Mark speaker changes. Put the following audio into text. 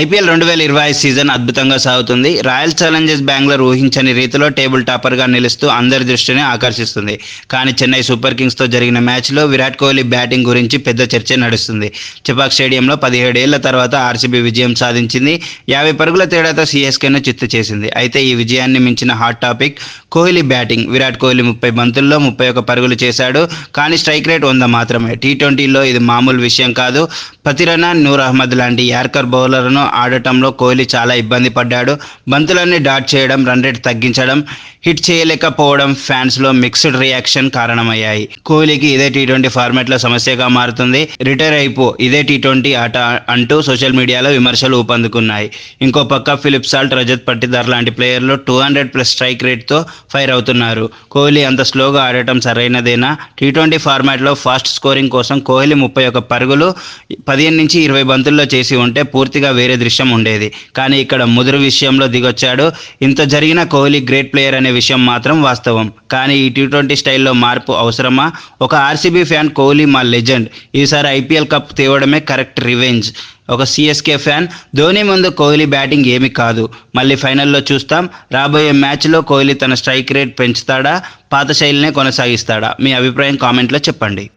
Speaker 1: IPL రెండు వేల ఇరవై ఐదు సీజన్ అద్భుతంగా సాగుతుంది. రాయల్ ఛాలెంజర్స్ బెంగళూరు ఊహించని రీతిలో టేబుల్ టాపర్గా నిలుస్తూ అందరి దృష్టిని ఆకర్షిస్తుంది. కానీ చెన్నై సూపర్ కింగ్స్తో జరిగిన మ్యాచ్లో విరాట్ కోహ్లీ బ్యాటింగ్ గురించి పెద్ద చర్చ నడుస్తుంది. చెపాక్ స్టేడియంలో పదిహేడేళ్ళ తర్వాత ఆర్సీబీ విజయం సాధించింది. యాభై పరుగుల తేడాతో సీఎస్కేను చిత్తు చేసింది. అయితే ఈ విజయాన్ని మించిన hot topic Kohli batting. Virat Kohli ముప్పై బంతుల్లో ముప్పై ఒక పరుగులు చేశాడు. కానీ స్ట్రైక్ రేట్ వంద మాత్రమే. టీ ట్వంటీలో ఇది మామూలు విషయం కాదు. పతిరనా నూర్ అహ్మద్ లాంటి యార్కర్ బౌలర్ను ఆడటంలో కోహ్లీ చాలా ఇబ్బంది పడ్డాడు. బంతులన్నీ డాట్ చేయడం రన్ రేట్ తగ్గించడం హిట్ చేయలేకపోవడం ఫ్యాన్స్లో మిక్స్డ్ రియాక్షన్ కారణమయ్యాయి. కోహ్లీకి ఇదే టీ ట్వంటీ ఫార్మాట్లో సమస్యగా మారుతుంది. రిటైర్ అయిపో ఇదే టీ ట్వంటీ ఆట అంటూ సోషల్ మీడియాలో విమర్శలు ఊపందుకున్నాయి. ఇంకో పక్క ఫిలిప్ సాల్ట్ రజత్ పట్టిదార్ లాంటి ప్లేయర్లు టూ హండ్రెడ్ ప్లస్ స్ట్రైక్ రేట్తో ఫైర్ అవుతున్నారు. కోహ్లీ అంత స్లోగా ఆడటం సరైనదేనా? టీ ట్వంటీ ఫార్మాట్లో ఫాస్ట్ స్కోరింగ్ కోసం కోహ్లీ ముప్పై ఒక పరుగులు పదిహేను నుంచి ఇరవై బంతుల్లో చేసి ఉంటే పూర్తిగా వేరే దృశ్యం ఉండేది. కానీ ఇక్కడ ముదురు విషయంలో దిగొచ్చాడు. ఇంత జరిగిన కోహ్లీ గ్రేట్ ప్లేయర్ అనే విషయం మాత్రం వాస్తవం. కానీ ఈ టీ ట్వంటీ స్టైల్లో మార్పు అవసరమా? ఒక ఆర్సీబీ ఫ్యాన్ కోహ్లీ మా లెజెండ్. ఈసారి ఐపీఎల్ కప్ తేవడమే కరెక్ట్ రివెంజ్. ఒక సిఎస్కే ఫ్యాన్ ధోని ముందు కోహ్లీ బ్యాటింగ్ ఏమీ కాదు. మళ్ళీ ఫైనల్లో చూస్తాం రాబోయే మ్యాచ్లో కోహ్లీ తన స్ట్రైక్ రేట్ పెంచుతాడా పాత శైలినే కొనసాగిస్తాడా? మీ అభిప్రాయం కామెంట్లో చెప్పండి.